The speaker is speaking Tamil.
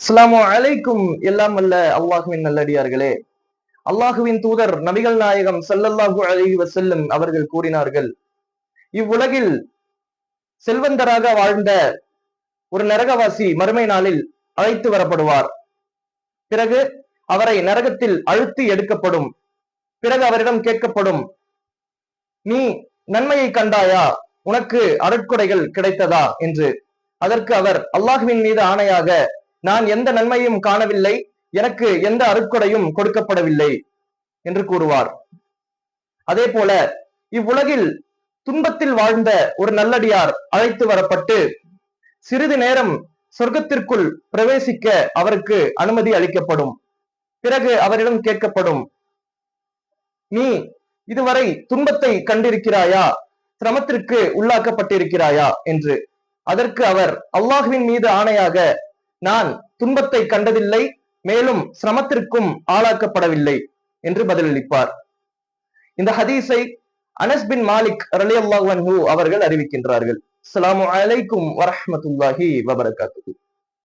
அஸ்ஸலாமு அலைக்கும். எல்லாம் அல்ல அல்லாஹுவின் நல்லடியார்களே. அல்லாஹுவின் தூதர் நபிகள் நாயகம் சல்லல்லாஹு அலைஹி வசல்லம் அவர்கள் கூறினார்கள். இவ்வுலகில் செல்வந்தராக வாழ்ந்த ஒரு நரகவாசி மறுமை நாளில் அழைத்து வரப்படுவார். பிறகு அவரை நரகத்தில் அழுத்தி எடுக்கப்படும். பிறகு அவரிடம் கேட்கப்படும் நீ நன்மையை கண்டாயா? உனக்கு அருட்கொடைகள் கிடைத்ததா? என்று. அதற்கு அவர் அல்லாஹுவின் மீது ஆணையாக நான் எந்த நன்மையும் காணவில்லை எனக்கு எந்த அருட்கொடையும் கொடுக்கப்படவில்லை என்று கூறுவார். அதே போல இவ்வுலகில் துன்பத்தில் வாழ்ந்த ஒரு நல்லடியார் அழைத்து வரப்பட்டு சிறிது நேரம் சொர்க்கத்திற்குள் பிரவேசிக்க அவருக்கு அனுமதி அளிக்கப்படும். பிறகு அவரிடம் கேட்கப்படும் நீ இதுவரை துன்பத்தை கண்டிருக்கிறாயா? சிரமத்திற்கு உள்ளாக்கப்பட்டிருக்கிறாயா? என்று. அதற்கு அவர் அல்லாஹுவின் மீது ஆணையாக நான் துன்பத்தை கண்டதில்லை மேலும் சிரமத்திற்கும் ஆளாக்கப்படவில்லை என்று பதிலளிப்பார். இந்த ஹதீஸை அனஸ் பின் மாலிக் ரலி அல்லாஹ் அவர்கள் அறிவிக்கின்றார்கள். அஸ்ஸலாமு அலைக்கும் வரஹ்மத்துல்லாஹி வபரகாத்து